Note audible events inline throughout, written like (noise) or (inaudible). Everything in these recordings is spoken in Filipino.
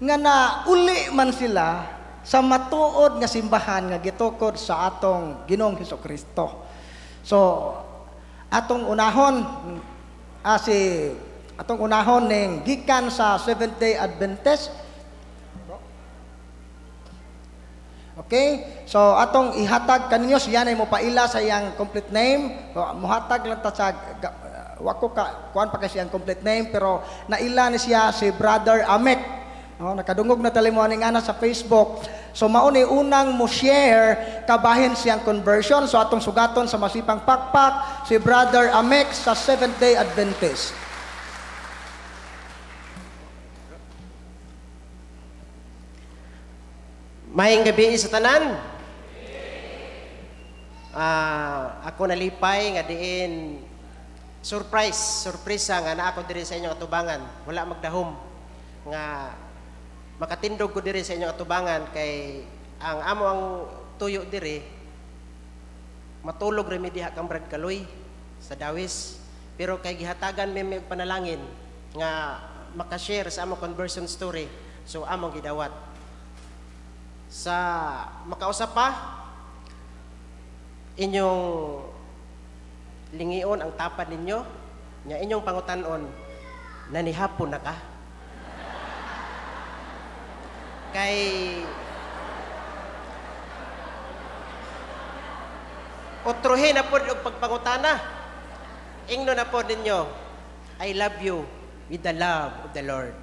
nga na uli man sila sa matuod nga simbahan nga gitukod sa atong Ginoong Hesus Kristo. So atong unahon ah, si atong unahon ning gikan sa Seventh Day Adventist Okay? So atong ihatag kaninyo siya na mo paila sa iyang complete name. So, muhatag lang ta sa wako ka kuan pa kasi ang complete name pero naila ni siya si Brother Amek. No, nakadungog na tali mo aning ana sa Facebook. So mao ni unang mo share kabahin siyang conversion. So atong sugaton sa masipang pakpak si Brother Amek sa Seventh Day Adventist. Mahing gabi sa tanan. Ah, ako nalipay nga diin surprise, surpresa nga na ako diri sa inyong atubangan. Wala magdahom nga makatindog ko diri sa inyong atubangan kay ang amo ang tuyo diri matulog remi kang brad kaloy sa dawis. Pero kay gihatagan mi mig panalangin nga makashare sa among conversion story so among gidawat. Sa makausap pa inyong lingion ang tapad ninyo nya inyong pangutanon nanihapon na ka kay Otrohin na po og pagpangutana. Ingno na po ninyo, I love you with the love of the Lord.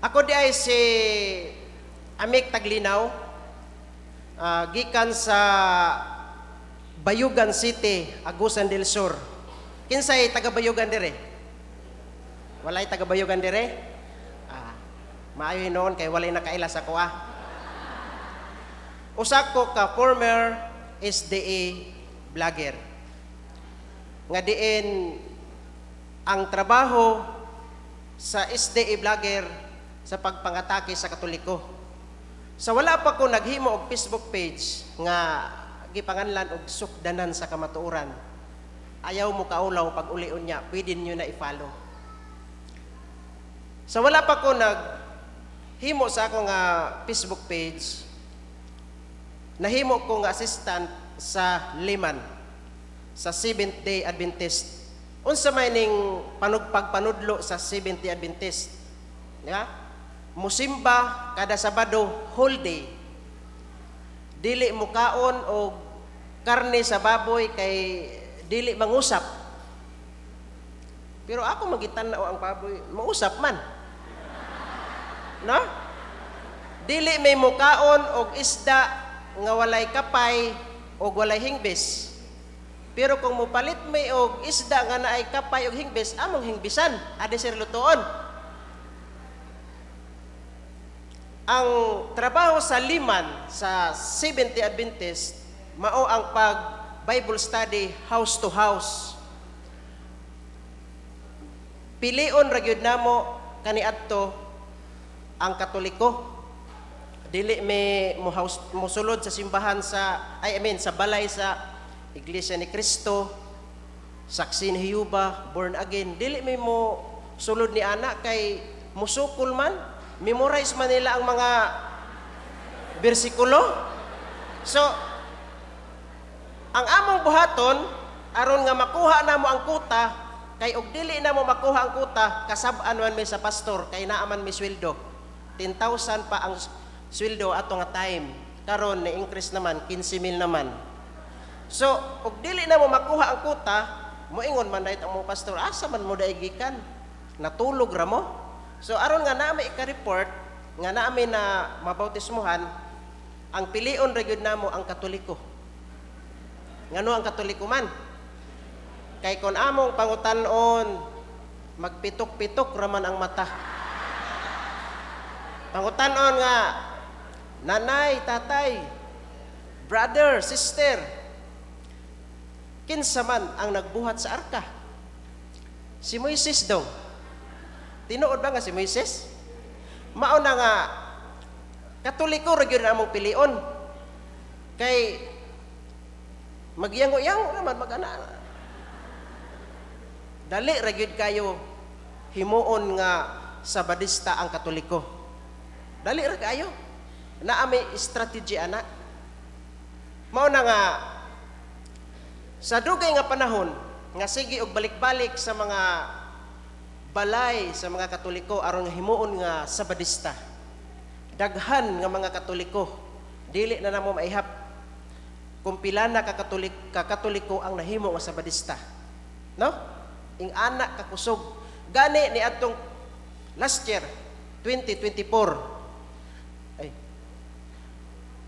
Ako di ay si Amik Taglinaw, ah, gikan sa Bayugan City, Agusan del Sur. Kinsay taga Bayugan dire? Walay taga Bayugan dire? Ah, maayo noon kay walay nakaila sa ko ah. Usa ko ka former SDA vlogger. Nga diin ang trabaho sa SDA vlogger sa pagpangatake sa Katoliko. Sa wala pa ko naghimo og Facebook page nga gipanganlan og sukdanan sa kamatuoran. Ayaw mo kaulaw pag ulion niya, pwede niyo na i-follow. Sa wala pa ko nag himo sa ako nga Facebook page, nahimo ko nga assistant sa Liman sa Seventh Day Adventist. Unsa may ning panugpagpanudlo sa Seventh Day Adventist? Nga? Musimba kada Sabado whole day. Dili mo kaon o karne sa baboy kay dili mangusap. Pero ako magitan-aw ang baboy, mausap man. No? Dili may mukaon og isda nga walay kapay o walay hingbis. Pero kung mupalit may og isda nga naay kapay og hingbis, among hingbisan, adi sir lutoon. Ang trabaho sa liman sa 70 Adventist mao ang pag Bible study house to house. Pilion ra gyud namo kaniadto ang Katoliko. Dili may muhaus, musulod sa simbahan sa I mean sa balay sa Iglesia ni Cristo, saksi ni Jehovah, born again. Dili may mo sulod ni anak kay musukol man, memorize man nila ang mga bersikulo. So, ang among buhaton aron nga makuha namo ang kuta kay og dili na mo makuha ang kuta kasab-an man mi sa pastor kay naa man mi sweldo. 10,000 pa ang sweldo ato nga time. Karon ni increase naman 15,000 naman. So og dili na mo makuha ang kuta moingon man dahit ang mga pastor asa man mo daig gikan natulog ra mo so aron nga nami ika-report nga nami na mabautismuhan ang pilion ra gyud namo ang katoliko. Ngano ang katoliko man? Kay kon among pangutan-on magpitok-pitok raman ang mata. Pangutan-on nga nanay tatay brother sister kinsa man ang nagbuhat sa arka? Si Moises daw tinuod ba nga si Moises mao na nga katoliko ra gyud among pilion kay Magyango-yango naman magana. Dali ra kayo himuon nga sabadista ang Katoliko. Dali ra kayo. Naa may strategy ana. Mao na nga sa dugay nga panahon nga sige og balik-balik sa mga balay sa mga Katoliko aron himuon nga sabadista. Daghan nga mga Katoliko dili na namo maihap kung pila na ka Katolik ka Katoliko ang nahimo nga sabadista. No? Ing anak kakusog. Gani ni atong last year 2024 ay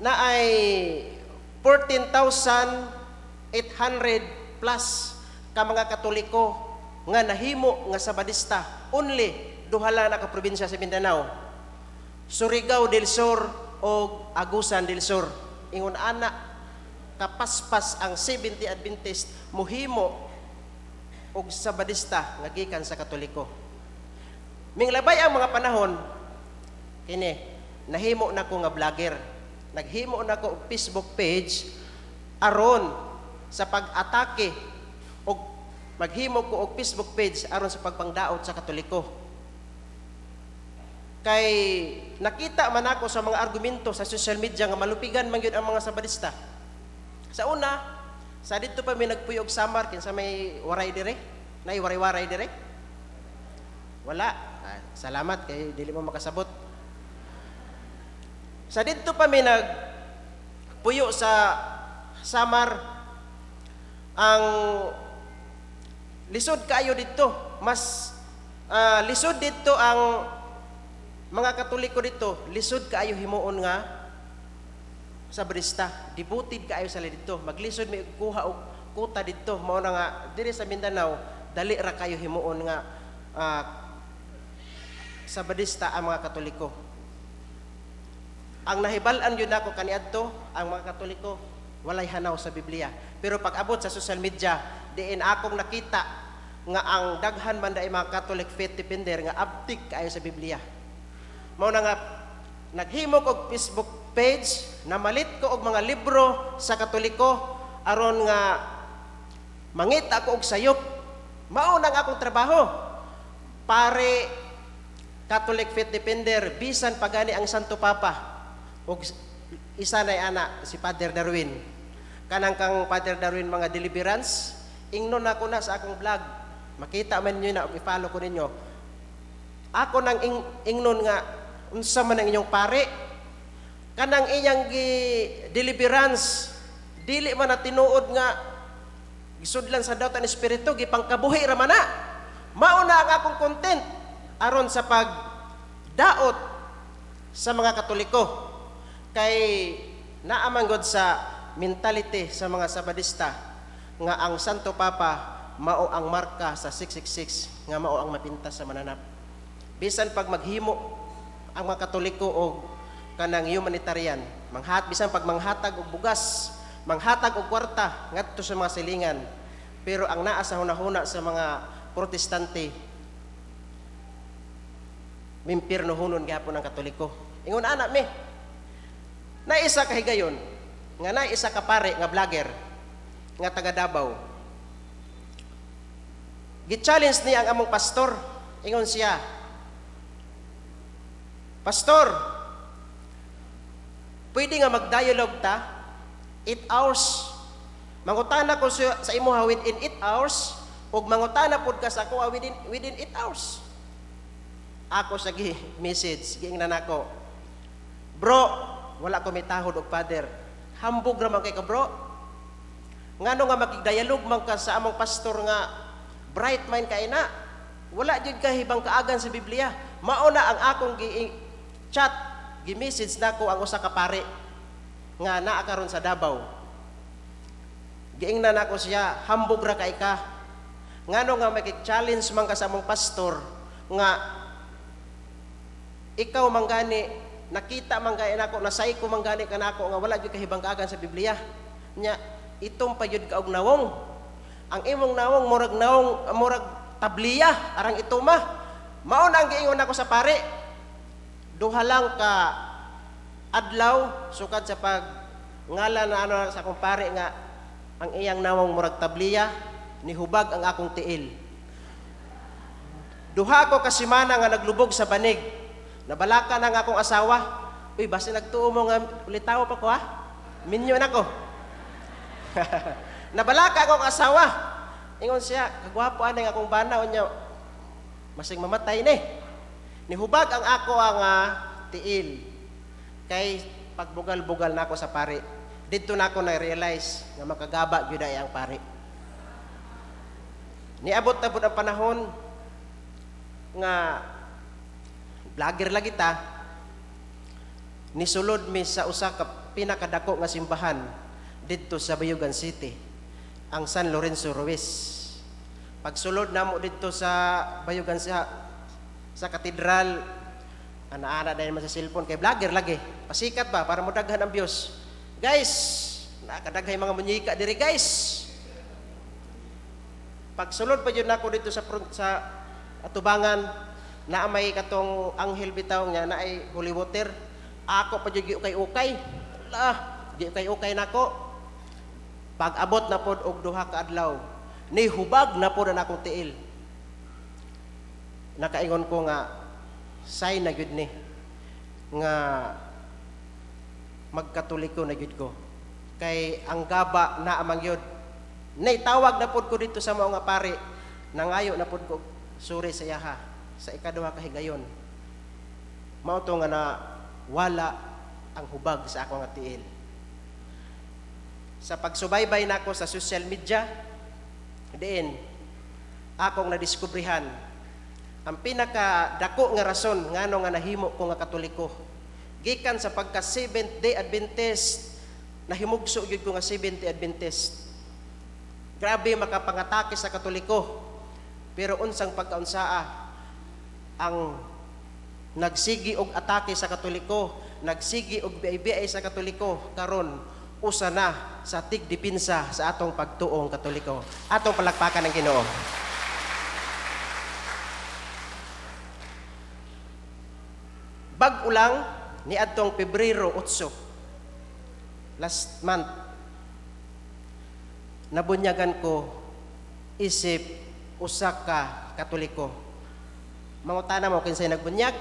na ay 14,800 plus ka mga Katoliko nga nahimo nga sabadista only duha lang na ka probinsya sa Mindanao. Surigao del Sur o Agusan del Sur. Ingon ana kapaspas ang 70 Adventist muhimo og sabadista nga gikan sa Katoliko. Minglabay ang mga panahon kini nahimo na ko nga vlogger. Naghimo na ko og Facebook page aron sa pag-atake maghimo ko og Facebook page aron sa pagpangdaot sa Katoliko. Kay nakita man ako sa mga argumento sa social media nga malupigan man gyud ang mga sabadista. Sa una sa dito pa may nagpuyog samar kinsa may waray dire? Nay waray-waray dire? Wala. Ah, salamat kay dili mo makasabot. Sa dito pa may nag puyo sa Samar ang lisod kayo dito. Mas ah, lisod dito ang mga katoliko dito. Lisod kaayo himuon nga sa Brista dibutid kaayo sa dito. Maglisod may kuha og kuta dito. Mao na nga diri sa Mindanao dali ra kayo himuon nga ah, sa Badista ang mga Katoliko. Ang nahibal-an yun ako kaniadto, ang mga Katoliko, walay hanaw sa Biblia. Pero pag abot sa social media, diin akong nakita nga ang daghan man dai mga Catholic faith defender nga abtik kayo sa Biblia. Mao na nga naghimo og Facebook page na malit ko og mga libro sa Katoliko aron nga mangita ko og sayop. Mao nang akong trabaho. Pare Catholic Faith Defender, bisan pagani ang Santo Papa. ug isa na ana si Father Darwin. Kanang kang Father Darwin mga deliverance, ingnon ako na sa akong vlog. Makita man niyo na i-follow ko ninyo. Ako nang ing, ingnon nga unsa man ang inyong pare? Kanang iyang gi deliverance dili man na tinuod nga gisudlan sa daot ang espiritu gipangkabuhi ra man na. Mao na ang akong content aron sa pag daot sa mga katoliko. Kay naaman gud sa mentality sa mga sabadista nga ang Santo Papa mao ang marka sa 666 nga mao ang mapintas sa mananap. Bisan pag maghimo ang mga katoliko og kanang humanitarian manghat bisan pag manghatag og bugas manghatag og kwarta ngadto sa mga silingan pero ang naa sa hunahuna sa mga protestante mimpirno hunon gyapon ang katoliko. Ingon ana mi na isa ka higayon nga na isa ka pare nga vlogger nga taga Davao gi-challenge niya ang among pastor ingon siya Pastor, pwede nga mag-dialogue ta 8 hours. Mangutana ko sa, imo within 8 hours ug mangutana pod ka sa ako within within 8 hours. Ako sa gi (laughs) message giingnan nako. Bro, wala ko mitahod og father. Hambog ra man kay ka bro. Ngano nga makigdialog man ka sa among pastor nga bright mind kay na. Wala jud ka hibang kaagan sa Biblia. Mao na ang akong gi chat gi-message nako ang usa ka pare nga naa karon sa Davao. Giingnan nako siya, hambog ra kay ka. Ngano nga makik-challenge man ka sa among pastor nga ikaw manggani nakita man gani nako nasay ko man gani kanako nga wala gyud kahibang kaagan sa Biblia. Nya itong payud ka og nawong. Ang imong nawong murag nawong murag tabliya arang ituma. Mao na ang giingon nako sa pare duha lang ka adlaw sukad sa pag ngala na ano sa akong pare nga ang iyang nawang murag tabliya nihubag ang akong tiil. Duha ko kasimana nga naglubog sa banig. Nabalaka na nga akong asawa. Uy, basta nagtuo mo nga ulitaw pa ko ha. Minyo na ko. (laughs) Nabalaka akong asawa. Ingon siya, kagwapo anay akong bana unya. Masing mamatay ni. Nihubag ang ako ang ah, tiil. Kay pagbugal-bugal na ako sa pari. Dito na ako na-realize nga makagaba gyud ang pari. Niabot na po ang panahon nga vlogger lagi ta nisulod mi sa usa ka pinakadako nga simbahan didto sa Bayugan City ang San Lorenzo Ruiz. Pagsulod namo didto sa Bayugan sa sa katedral ana-ana dahil man sa cellphone kay vlogger lagi. Pasikat ba para modaghan ang views. Guys nakadaghay mga munyika diri guys. Pagsulod pa yun ako dito sa sa atubangan na may katong anghel bitaw nga na ay holy water. Ako pa jud kay ukay la di kay ukay nako pag abot na pod og duha ka adlaw ni hubag na pod ang akong tiil. Nakaingon ko nga sign na gyud ni nga magkatoliko na gyud ko. Kay ang gaba na amang yun. Nay tawag na pod ko dito sa mga pare nangayo na pod ko suri sa yaha sa ikaduha ka higayon. Mao to nga na wala ang hubag sa akong tiil sa pagsubaybay nako sa social media diin akong nadiskubrihan. Ang pinaka dako nga rason ngano nga nahimo ko nga katoliko. Gikan sa pagka Seventh Day Adventist nahimugso gyud ko nga Seventh Day Adventist. Grabe makapangatake sa katoliko. Pero unsang pagkaunsaa ang nagsigi og atake sa katoliko nagsigi og biay sa katoliko karon usa na sa tigdepensa sa atong pagtuong katoliko. Atong palakpakan ng Ginoo. Bag ulang ni adtong Pebrero 8 last month nabunyagan ko isip usa ka katoliko. Mangutana mo kinsay nagbunyag?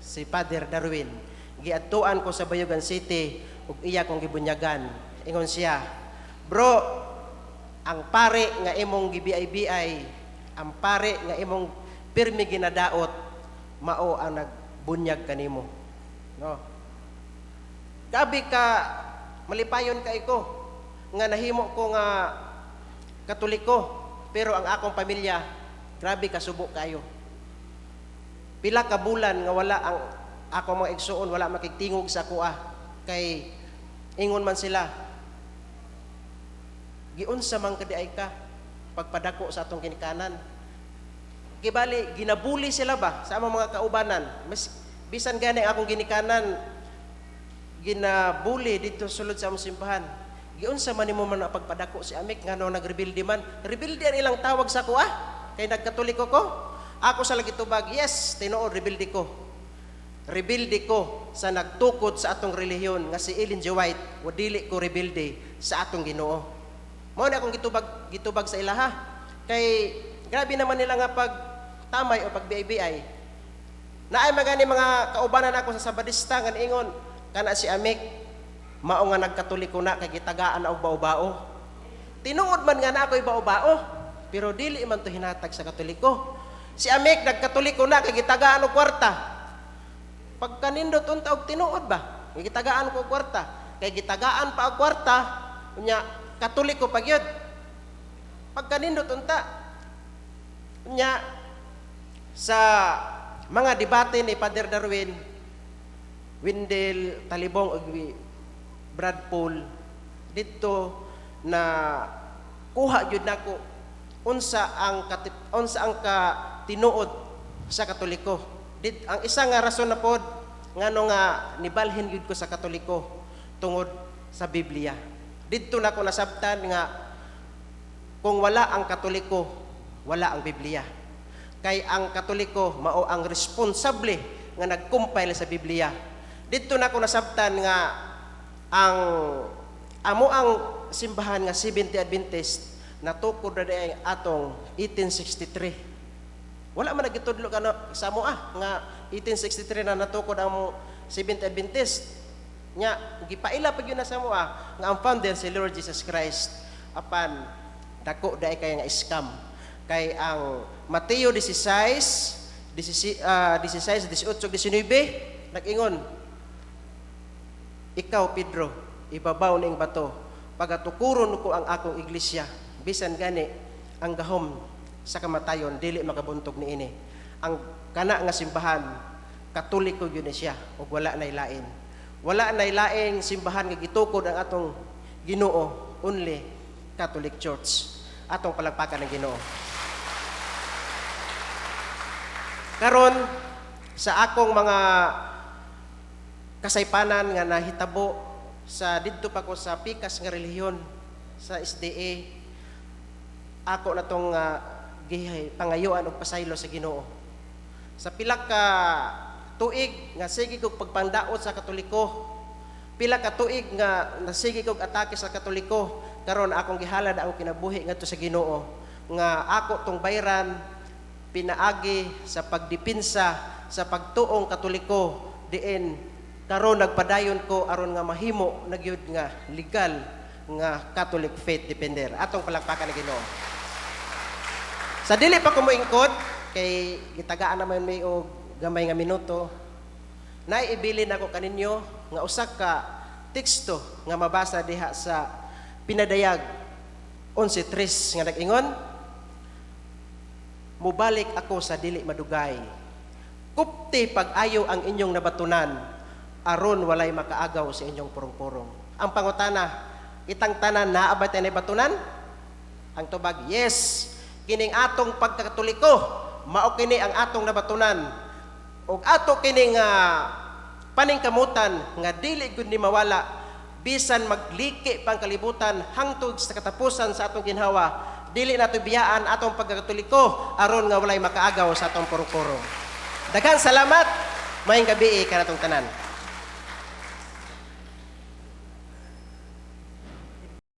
Si Father Darwin giadtuan ko sa Bayugan City ug iya kong gibunyagan. Ingon siya bro ang pare nga imong gibiay-biay ang pare nga imong pirmi ginadaot mao ang nagbunyag kanimo no? Gabi ka malipayon ka iko nga nahimo ko nga katoliko pero ang akong pamilya grabe kasubo kayo. Pila ka bulan nga wala ang ako mga igsuon wala makigtingog sa kuha. Kay ingon man sila giunsa man kadi ay ka pagpadako sa atong kinikanan kibali ginabuli sila ba sa among mga kaubanan? Mas bisan gani akong ginikanan ginabuli dito sulod sa among simbahan. Giunsa man nimo man pagpadako si amik ngano nagrebildi man. Rebildi ang ilang tawag sa kuha? Kay nagkatoliko ko? Ako sa lagi tubag yes tinuod rebildi ko rebildi ko sa nagtukod sa atong relihiyon nga si Ellen G. White wa dili ko rebildi sa atong Ginoo mao na akong gitubag gitubag sa ilaha kay grabe naman nila nga pag tamay o pag biay Naay magani mga kaubanan ako sa Sabadista nga ingon kana si Amik mao nga nagkatoliko na kay gitagaan og bao-bao. Tinuod man nga na ako'y bao-bao, pero dili man to hinatag sa katoliko. Si Amik nagkatoliko na kay gitagaan og kwarta. Pag kanindot unta og tinuod ba? Kay gitagaan ko kwarta. Kay gitagaan pa og kwarta, unya katoliko pag yun. Pag kanindot unta, unya sa mga debate ni Father Darwin, Windel, Talibong, ug Brad Paul, dito na kuha gyud nako unsa ang unsa ang ka tinuod sa katoliko. Dit, ang isa nga rason na pod ngano nga nibalhin gyud ko sa katoliko tungod sa Biblia. Dito na ko nasabtan nga kung wala ang katoliko, wala ang Biblia kay ang katoliko mao ang responsable nga nagcompile sa Biblia. Dito na ko nasabtan nga ang amo ang simbahan nga 70 Adventist natukod na atong 1863. Wala man nagitudlo ka na sa mo ah nga 1863 na natukod ang 70 Adventist. Nya gipaila pag yun na sa mo ah nga ang founder si Lord Jesus Christ apan dako daay kay nga scam kay ang Mateo 16 16 ah, 16 18 19 nag-ingon ikaw, Pedro, ibabaw ning bato. Pagatukuron ko ang akong iglesia, bisan gani ang gahom sa kamatayon, dili makabuntog ni ini. Ang kana nga simbahan, katoliko yun ni siya, ug wala nay lain. Wala nay laing simbahan nga gitukod ang atong Ginoo, only Catholic Church. Atong palagpakan ng Ginoo. Karon sa akong mga kasaypanan nga nahitabo sa didto pa ko sa pikas nga relihiyon sa SDA ako na tong uh, pangayuan og pasaylo sa Ginoo. Sa pila ka tuig nga sige kog pagpandaot sa katoliko. Pila ka tuig nga nasige kog atake sa katoliko. Karon akong gihalad ang kinabuhi ngadto sa Ginoo. Nga ako tong bayran pinaagi sa pagdipinsa sa pagtuong katoliko. Diin karon nagpadayon ko aron nga mahimo nagyud nga legal nga Catholic faith defender. Atong palakpakan ng Ginoo sa dili pa ko moingkod kay gitagaan naman may og gamay nga minuto naiibilin ako kaninyo nga usa ka teksto nga mabasa diha sa pinadayag 11:3 nga nag-ingon Mubalik ako sa dili madugay. Kupti pag-ayo ang inyong nabatunan, aron walay makaagaw sa inyong purong-purong. Ang pangutana, itang tanan naabay tayo na batunan? Ang tubag, yes. Kining atong pagkakatoliko, mao kini ang atong nabatunan. Og ato kining uh, paningkamutan nga dili gud ni mawala bisan magliki pang kalibutan hangtod sa katapusan sa atong ginhawa dili nato biyaan atong pagkakatoliko aron nga walay makaagaw sa atong purong-purong. Daghang salamat. Mayong gabi kanatong tanan.